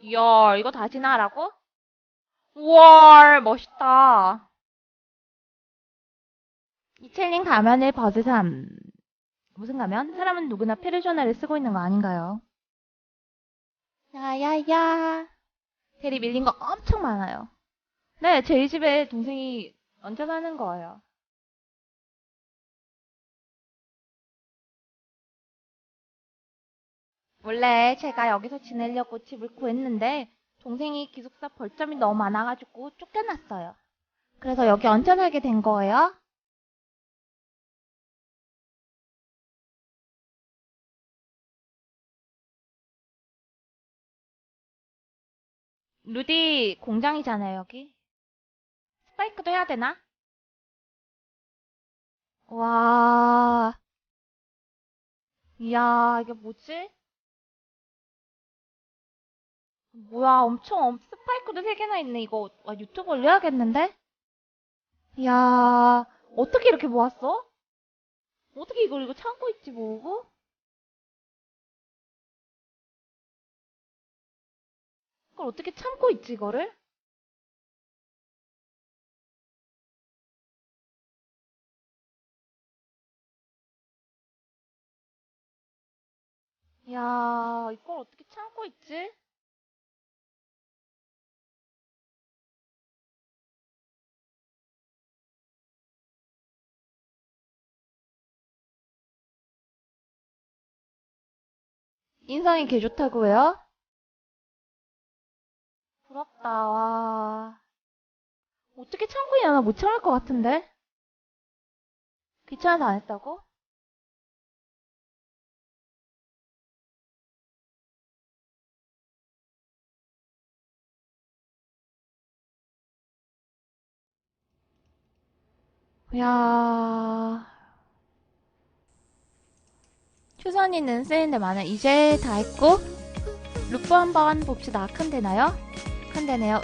이야, 이거 다 지나라고? 우와, 멋있다. 이첼린 가면을 벗으삼. 무슨 가면? 사람은 누구나 페르소나를 쓰고 있는 거 아닌가요? 야야야. 대리 밀린 거 엄청 많아요. 네, 저희 집에 동생이 얹혀 사는 거예요. 원래 제가 여기서 지내려고 집을 구했는데 동생이 기숙사 벌점이 너무 많아가지고 쫓겨났어요. 그래서 여기 살게 된 거예요. 루디 공장이잖아요, 여기. 스파이크도 해야 되나? 와, 이야, 이게 뭐지? 뭐야, 엄청, 엄- 스파이크도 세 개나 있네. 이거 와, 유튜브 올려야겠는데? 이야, 어떻게 이렇게 모았어? 어떻게 이걸 이거 참고 있지, 뭐고? 이걸 어떻게 참고 있지, 이거를? 이야, 이걸 어떻게 참고 있지? 인상이 개 좋다고요? 부럽다, 와. 어떻게 참고 있냐, 나못 참을 것 같은데? 귀찮아서 안 했다고? 야 추선이는 쓰이는데 많아. 이제 다 했고, 루프 한번 봅시다. 큰 되나요? 큰 되네요.